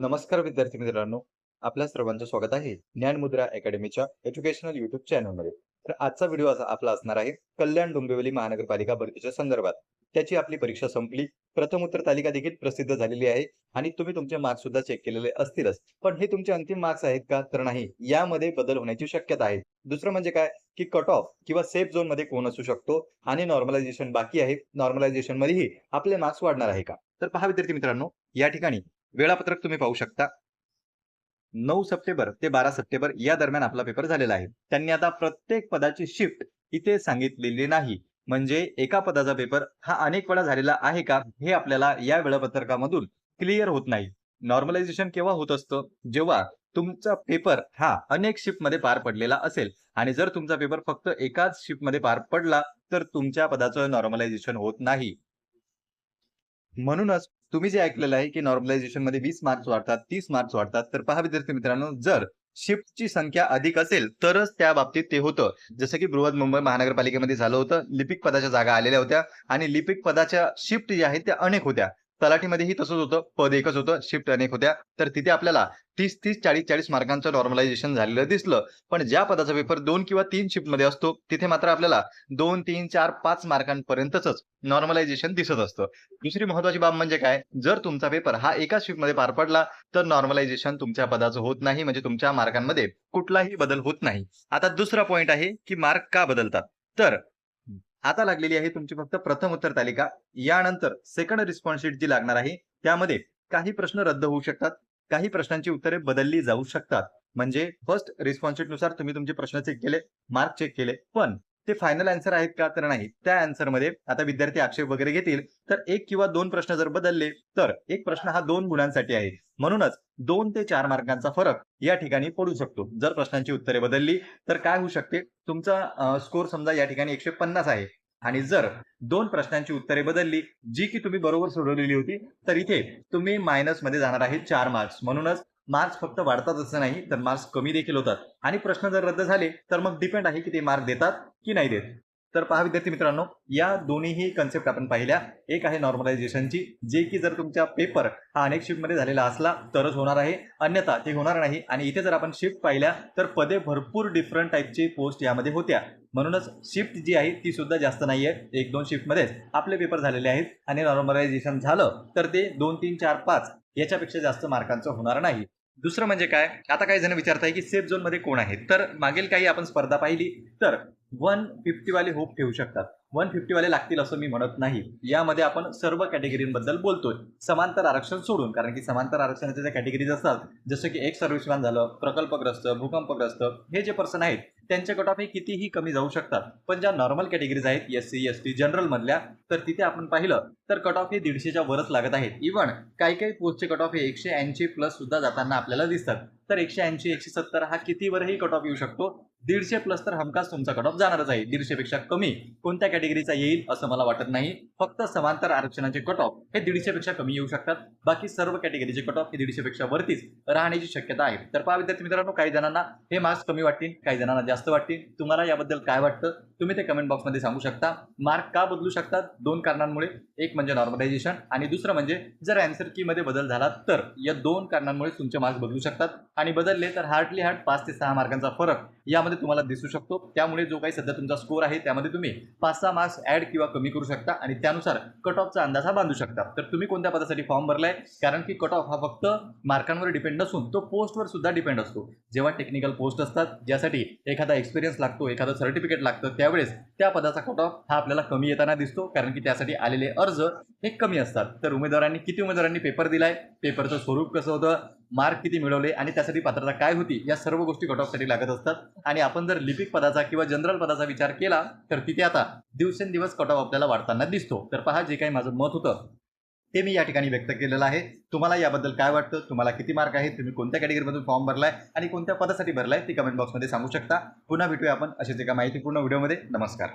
नमस्कार विद्यार्थी मित्रांनो. आपल्या सर्वांचं स्वागत आहे ज्ञानमुद्रा अकॅडमीच्या एज्युकेशनल युट्यूब चॅनलमध्ये. तर आजचा व्हिडिओ असा आपला असणार आहे कल्याण डोंबिवली महानगरपालिका भरतीच्या संदर्भात. त्याची आपली परीक्षा संपली प्रथम उत्तर तालिका देखील प्रसिद्ध झालेली आहे आणि तुम्ही तुमचे मार्क्स सुद्धा चेक केलेले असतीलच. पण हे तुमचे अंतिम मार्क्स आहेत का? तर नाही यामध्ये बदल होण्याची शक्यता आहे. दुसरं म्हणजे काय? की कट ऑफ किंवा सेफ झोनमध्ये कोण असू शकतो आणि नॉर्मलायझेशन बाकी आहे. नॉर्मलायझेशन मध्येही आपले मार्क्स वाढणार आहे का? तर पहा विद्यार्थी मित्रांनो या ठिकाणी वेळापत्रक तुम्ही पाहू शकता. नऊ सप्टेंबर ते बारा सप्टेंबर या दरम्यान आपला पेपर झालेला आहे. त्यांनी आता प्रत्येक पदाची शिफ्ट इथे सांगितलेली नाही. म्हणजे एका पदाचा पेपर हा अनेक वेळा झालेला आहे का? हे आपल्याला या वेळापत्रकामधून क्लिअर होत नाही. नॉर्मलायझेशन केव्हा होत असतं? जेव्हा तुमचा पेपर हा अनेक शिफ्टमध्ये पार पडलेला असेल. आणि जर तुमचा पेपर फक्त एकाच शिफ्टमध्ये पार पडला तर तुमच्या पदाचं नॉर्मलायझेशन होत नाही. म्हणूनच तुम्ही जे ऐकलेलं आहे की नॉर्मलायझेशनमध्ये वीस मार्क्स वाढतात तीस मार्क्स वाढतात तर पहा विद्यार्थी मित्रांनो जर शिफ्टची संख्या अधिक असेल तरच त्या बाबतीत ते होतं. जसं की बृहद मुंबई महानगरपालिकेमध्ये झालं होतं लिपिक पदाच्या जागा आलेल्या होत्या आणि लिपिक पदाच्या शिफ्ट ज्या आहेत त्या अनेक होत्या. तलाठीमध्येही तसंच होतं. पद एकच होतं. शिफ्ट अनेक होत्या. तर तिथे आपल्याला तीस तीस चाळीस चाळीस मार्कांचं नॉर्मलायझेशन झालेलं दिसलं. पण ज्या पदाचा पेपर दोन किंवा तीन शिफ्टमध्ये असतो तिथे मात्र आपल्याला दोन तीन चार पाच मार्कांपर्यंतच नॉर्मलायझेशन दिसत असतं. दुसरी महत्वाची बाब म्हणजे काय? जर तुमचा पेपर हा एका शिफ्टमध्ये पार पडला तर नॉर्मलायझेशन तुमच्या पदाचं होत नाही. म्हणजे तुमच्या मार्कांमध्ये कुठलाही बदल होत नाही. आता दुसरा पॉईंट आहे की मार्क का बदलतात? तर आता लागलेली आहे तुमची फक्त प्रथम उत्तर तालिका. यानंतर सेकंड रिस्पॉन्स शीट जी लागणार आहे त्यामध्ये काही प्रश्न रद्द होऊ शकतात काही प्रश्नांची उत्तरे बदलली जाऊ शकतात. म्हणजे फर्स्ट रिस्पॉन्स शीटनुसार तुम्ही तुमचे प्रश्न चेक केले मार्क चेक केले. पण ते फायनल आन्सर आहेत का तर नाही त्या आन्सरमध्ये आता विद्यार्थी आक्षेप वगैरे घेतील. तर एक किंवा दोन प्रश्न जर बदलले तर एक प्रश्न हा दोन गुणांसाठी आहे. म्हणूनच दोन ते चार मार्कांचा फरक या ठिकाणी पडू शकतो. जर प्रश्नांची उत्तरे बदलली तर काय होऊ शकते? तुमचा स्कोर समजा या ठिकाणी एकशे पन्नास आहे. आणि जर दोन प्रश्नांची उत्तरे बदलली जी की तुम्ही बरोबर सोडवलेली होती तर इथे तुम्ही मायनसमध्ये जाणार आहे चार मार्क्स म्हणूनच मार्क्स फक्त वाढतात असं नाही तर मार्क्स कमी देखील होतात. आणि प्रश्न जर रद्द झाले तर मग डिपेंड आहे की ते मार्क देतात की नाही देत. तर पहा विद्यार्थी मित्रांनो या दोन्हीही कन्सेप्ट आपण पाहिल्या. एक आहे नॉर्मलायझेशनची जे की जर तुमचा पेपर हा अनेक शिफ्टमध्ये झालेला असला तरच होणार आहे. अन्यथा ते होणार नाही. आणि इथे जर आपण शिफ्ट पाहिल्या तर पदे भरपूर डिफरंट टाईपची पोस्ट यामध्ये होत्या. म्हणूनच शिफ्ट जी आहे ती सुद्धा जास्त नाही आहे एक दोन शिफ्टमध्येच आपले पेपर झालेले आहेत आणि नॉर्मलायझेशन झालं तर ते दोन तीन चार पाच याच्यापेक्षा जास्त मार्कांचं होणार नाही. दुसरं म्हणजे काय? आता काही जण विचारताय की सेफ झोनमध्ये कोण आहेत? तर मागील काही आपण स्पर्धा पाहिली. तर वन फिफ्टीवाले होप ठेवू शकतात. वन फिफ्टीवाले लागतील असं मी म्हणत नाही. यामध्ये आपण सर्व कॅटेगरींबद्दल बोलतोय. समांतर आरक्षण सोडून कारण की समांतर आरक्षणाच्या ज्या कॅटेगरीज असतात जसं की एक सर्व्हिसमॅन झालं प्रकल्पग्रस्त भूकंपग्रस्त हे जे पर्सन आहेत त्यांचे कट ऑफ हे कितीही कमी जाऊ शकतात. पण ज्या नॉर्मल कॅटेगरीज आहेत एस सी एस टी जनरलमधल्या तर तिथे आपण पाहिलं तर कट ऑफ हे दीडशेच्या वरच लागत आहेत. इव्हन काही काही पोस्टचे कट ऑफ हे एकशे ऐंशी प्लस सुद्धा जाताना आपल्याला दिसतात. तर एकशे ऐंशी एकशे सत्तर हा कितीवरही कट ऑफ येऊ शकतो? दीडशे प्लस तर हमखास तुमचा कट ऑफ जाणारच आहे. दीडशेपेक्षा कमी कोणत्या कॅटेगरीचा येईल असं मला वाटत नाही. फक्त समांतर आरक्षणाचे कट ऑफ हे दीडशेपेक्षा कमी येऊ शकतात. बाकी सर्व कॅटेगरीचे कट ऑफ हे दीडशेपेक्षा वरतीच राहण्याची शक्यता आहे. तर पहा विद्यार्थी मित्रांनो काही जणांना हे मार्क्स कमी वाटतील काही जणांना जास्त वाटतील. तुम्हाला याबद्दल काय वाटतं? तुम्ही ते कमेंट बॉक्समध्ये सांगू शकता. मार्क का बदलू शकतात? दोन कारणांमुळे. एक म्हणजे नॉर्मलायझेशन आणि दुसरं म्हणजे जर अँसर कीमध्ये बदल झाला तर या दोन कारणांमुळे तुमचे मार्क्स बदलू शकतात. आणि बदलले तर हार्डली हार्ड पाच ते सहा मार्कांचा फरक यामध्ये तुम्हाला दिसू शकतो. त्यामुळे जो काही सध्या तुमचा स्कोर आहे त्यामध्ये तुम्ही पाच सहा मार्क्स ऍड किंवा कमी करू शकता आणि त्यानुसार कट ऑफचा अंदाज हा बांधू शकता. तर तुम्ही कोणत्या पदासाठी फॉर्म भरलाय? कारण की कट ऑफ हा फक्त मार्कांवर डिपेंड नसून तो पोस्टवर सुद्धा डिपेंड असतो. जेव्हा टेक्निकल पोस्ट असतात ज्यासाठी एखादा एक्सपिरियन्स लागतो एखादं सर्टिफिकेट लागतं त्यावेळेस त्या पदाचा कट ऑफ हा आपल्याला कमी येताना दिसतो. कारण की त्यासाठी आलेले अर्ज हे कमी असतात. तर उमेदवारांनी किती उमेदवारांनी पेपर दिलाय? पेपरचं स्वरूप कसं होतं? मार्क किती मिळवले? आणि त्यासाठी पात्रता काय होती? या सर्व गोष्टी कट ऑफसाठी लागत असतात. आणि आपण जर लिपिक पदाचा किंवा जनरल पदाचा विचार केला तर तिथे आता दिवसेंदिवस कटाव आपल्याला वाढताना दिसतो. तर पहा जे काही माझं मत होतं ते मी या ठिकाणी व्यक्त केलेलं आहे. तुम्हाला याबद्दल काय वाटतं? तुम्हाला किती मार्क आहेत? तुम्ही कोणत्या कॅटेगरीमधून फॉर्म भरलाय? आणि कोणत्या पदासाठी भरलाय? ते कमेंट बॉक्समध्ये सांगू शकता. पुन्हा भेटूया आपण अशाच एका माहितीपूर्ण व्हिडिओमध्ये. नमस्कार.